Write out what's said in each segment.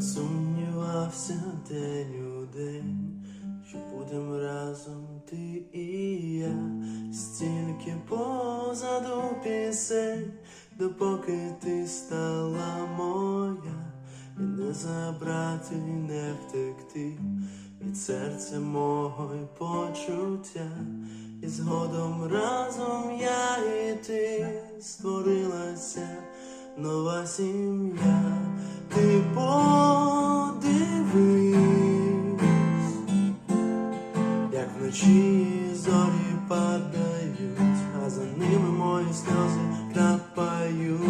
Сумнівався день у день, що будем разом ти і я, стільки позаду пісень, допоки ти стала моя, і не забрати, і не втекти від серця мого й почуття, і згодом разом я і ти створилася нова сім'я, ти вночі зорі падають, а за ними мої сльози крапають,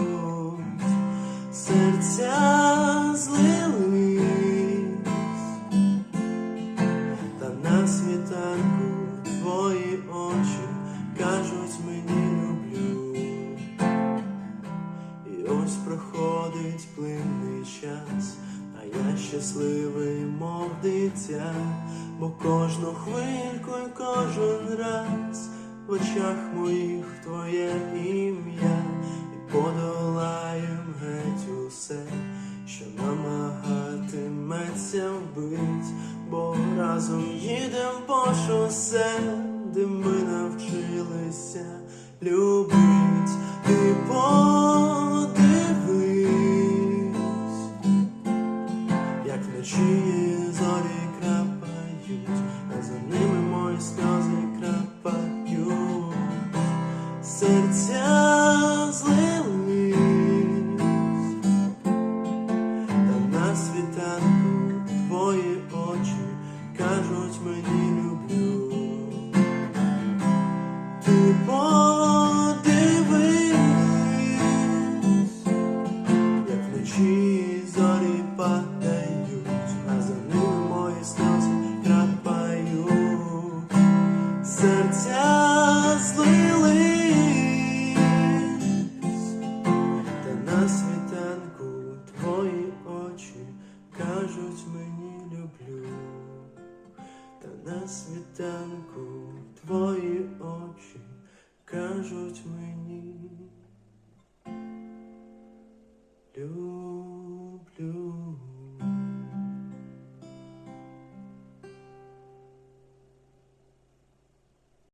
серця щасливий, мов дитя, бо кожну хвильку і кожен раз в очах моїх твоє ім'я, і подолаєм геть усе, що намагатиметься вбить, бо разом їдем по шосе, де ми навчилися любить, зорі крапають, а за ними мої сльози крапають, серця злились, та на світанку твої очі кажуть мені кажуть мені люблю, та на світанку твої очі кажуть мені. люблю.